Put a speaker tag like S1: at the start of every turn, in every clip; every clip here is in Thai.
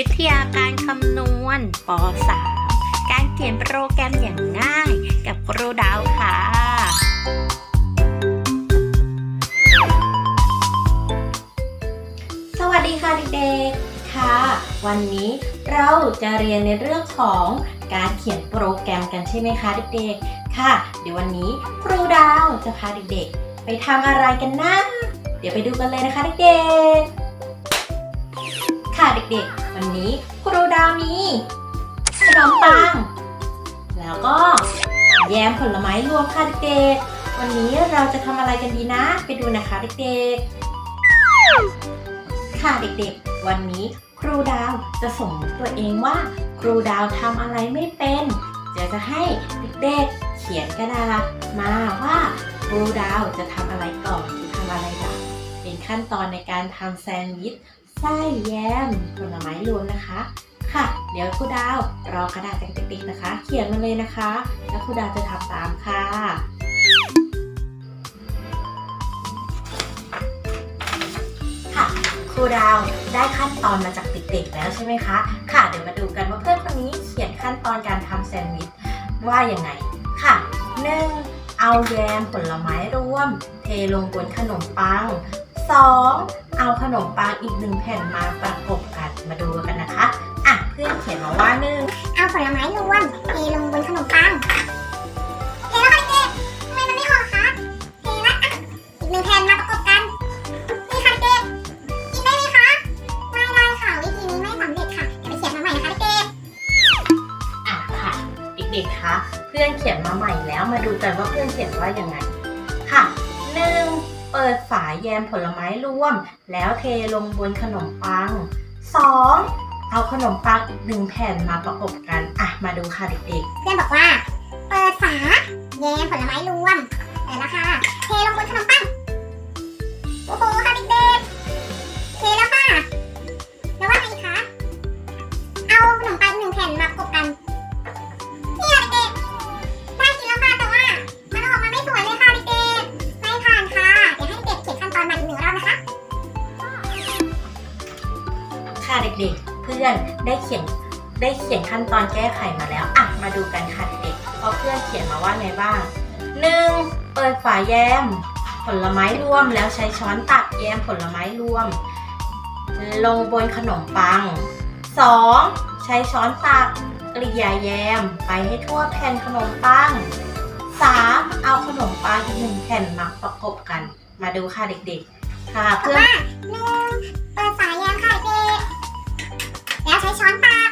S1: วิทยาการคำนวณป .3 การเขียนโปรแกรมอย่างง่ายกับครูดาวค่ะ
S2: สวัสดีค่ะเด็กๆ ค่ะ วันนี้เราจะเรียนในเรื่องของการเขียนโปรแกรมกันใช่ไหมคะเด็กๆ ค่ะ เดี๋ยววันนี้ครูดาวจะพาเด็กๆ ไปทำอะไรกันนะ เดี๋ยวไปดูกันเลยนะคะเด็กๆ ค่ะเด็กๆ วันนี้ครูดาวมีขนมปัง แล้วก็แยมผลไม้รวมค่ะเด็กๆวันนี้เราจะทำอะไรกันดีนะ ไปดูนะคะเด็กๆ ค่ะเด็กๆ วันนี้ครูดาวจะสมมติตัวเองว่าครูดาวทำอะไรไม่เป็น เดี๋ยวจะให้เด็กๆ เขียนกระดาษมาว่าครูดาวจะทำอะไรก่อนจะทำอะไรหลังเป็นขั้นตอนในการทำแซนด์วิช ไส้แยมผลไม้รวมนะคะ ค่ะ เดี๋ยวครูดาวรอกระดาษจากเด็กๆนะคะ เขียนมาเลยนะคะ แล้วครูดาวจะทำตามค่ะค่ะครูดาวได้ขั้นตอนมาจากเด็กๆแล้วใช่ไหมคะ ค่ะ เดี๋ยวมาดูกันว่าเพื่อนคนนี้เขียนขั้นตอนการทำแซนด์วิชว่าอย่างไงค่ะหนึ่งเอาแยมผลไม้รวม เทลงบนขนมปัง สองเอาขนมปังอีกหนึ่งแผ่นมาประกบกันมาดูกันนะคะ อะ เพื่อนเขียนมาว่าหนึ่ง
S3: เอาผลไม้รวมเทลงบนขนมปังเทแล้วค่ะเด็กๆทำไมมันไม่ห่อคะเทแล้วอะอีกหนึ่งแผ่นมาประกบกันนี่ค่ะเด็กกินได้ไหมคะไม่ได้ค่ะวิธีนี้ไม่สำเร็จค่ะเดี๋ยวไปเขียนมาใหม่นะคะเด็ก
S2: อะค่ะเด็กๆคะเพื่อนเขียนมาใหม่แล้วมาดูกันว่าเพื่อนเขียนว่ายังไงค่ะหนึ่ง เปิดฝาแยมผลไม้รวม แล้วเทลงบนขนมปังสองเอาขนมปังอีกหนึ่งแผ่นมาประกบกัน อะ มาดูค่ะเด็ก
S3: ๆเพื่อนบอกว่า เปิดฝาแยมผลไม้รวมเปิดแล้วค่ะ เทลงบนขนมปัง ค่ะเด็กๆ เพื่
S2: อนได้เขียนได้เขียนขั้นตอนแก้ไขมาแล้วอะมาดูกันค่ะเด็กๆเพราะเพื่อนเขียนมาว่าไงบ้างหนึ่งเปิดฝาแยม ผลไม้รวมแล้วใช้ช้อนตักแยมผลไม้รวม ลงบนขนมปัง 2. ใช้ช้อนตักกลี่ยแยมไปให้ทั่วแผ่นขนมปัง 3. เอาขนมปังอีกหนึ่งแผ่นมาประกบกัน มาดูค่ะเด็กๆ ค่ะเพื่อน
S3: แล้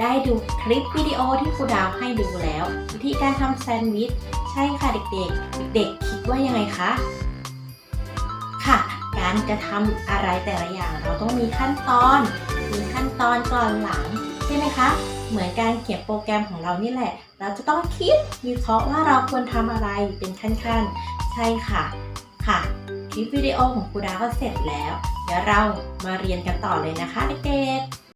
S2: ได้ดูคลิปวิดีโอที่ครูดาวให้ดูแล้ว วิธีการทำแซนด์วิชใช่ค่ะเด็กๆ เด็กๆ คิดว่ายังไงคะค่ะ การจะทำอะไรแต่ละอย่างเราต้องมีขั้นตอน มีขั้นตอนก่อนหลังใช่ไหมคะ เหมือนการเขียนโปรแกรมของเรานี่แหละ เราจะต้องคิดวิเคราะห์ว่าเราควรทำอะไรเป็นขั้นๆ ใช่ค่ะค่ะคลิปวิดีโอของครูดาวก็เสร็จแล้ว เดี๋ยวเรามาเรียนกันต่อเลยนะคะเด็กๆ